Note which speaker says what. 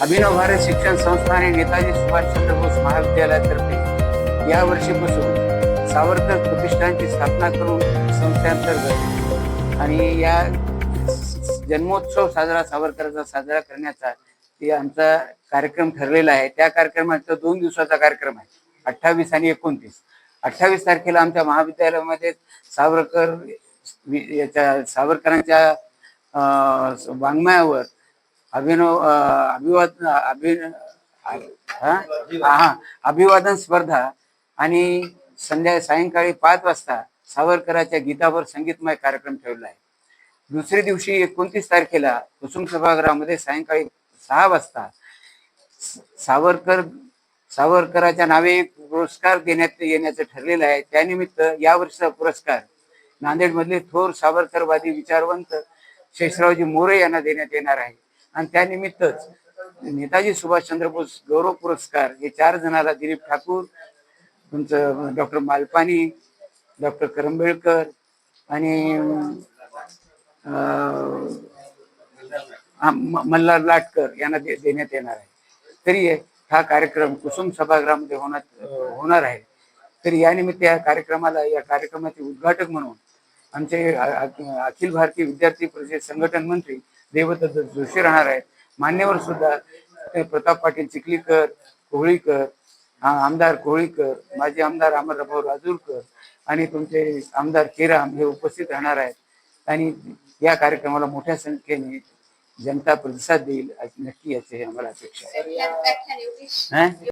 Speaker 1: अभिनव भारत शिक्षण संस्था आणि नेताजी सुभाषचंद्र बोस महाविद्यालयातर्फे या वर्षीपासून सावरकर प्रतिष्ठानची स्थापना करून संस्थेअंतर्गत आणि या जन्मोत्सव साजरा सावरकरांचा साजरा करण्याचा ते आमचा कार्यक्रम ठरलेला आहे. त्या कार्यक्रमाचा दोन दिवसाचा कार्यक्रम आहे अठ्ठावीस आणि एकोणतीस. अठ्ठावीस तारखेला आमच्या महाविद्यालयामध्ये सावरकर याच्या सावरकरांच्या वाङ्मयावर अभिनव अभिवादन अभिन हा हा अभिवादन स्पर्धा आणि संध्या सायंकाळी पाच वाजता सावरकराच्या गीतावर संगीतमय कार्यक्रम ठेवला आहे. दुसऱ्या दिवशी एकोणतीस तारखेला कुसुम सभागृहामध्ये सायंकाळी सहा वाजता सावरकर सावरकराच्या नावे एक पुरस्कार देण्यात येण्याचं ठरलेलं आहे. त्यानिमित्त यावर्षीचा पुरस्कार नांदेडमधले थोर सावरकरवादी विचारवंत शेषरावजी मोरे यांना देण्यात येणार आहे. आणि त्यानिमित्तच नेताजी सुभाषचंद्र बोस गौरव पुरस्कार हे चार जणाला दिलीप ठाकूर तुमचं डॉक्टर मालपानी डॉक्टर करंबेळकर आणि अं, मल्हार लाटकर यांना दे- देण्यात येणार आहे. तरी हा कार्यक्रम कुसुम सभागृहामध्ये होणार होणार आहे. तरी यानिमित्त या कार्यक्रमाला या कार्यक्रमाचे उद्घाटक म्हणून आमचे अखिल भारतीय विद्यार्थी परिषद संघटन मंत्री देवदत्त जोशी राहणार आहेत. मान्यवर सुद्धा प्रताप पाटील चिखलीकर कोहळीकर आमदार कोहळीकर माजी आमदार अमरभाऊ राजूरकर आणि तुमचे आमदार केराम हे उपस्थित राहणार आहेत. आणि या कार्यक्रमाला मोठ्या संख्येने जनता प्रतिसाद देईल नक्की याची आम्हाला अपेक्षा आहे?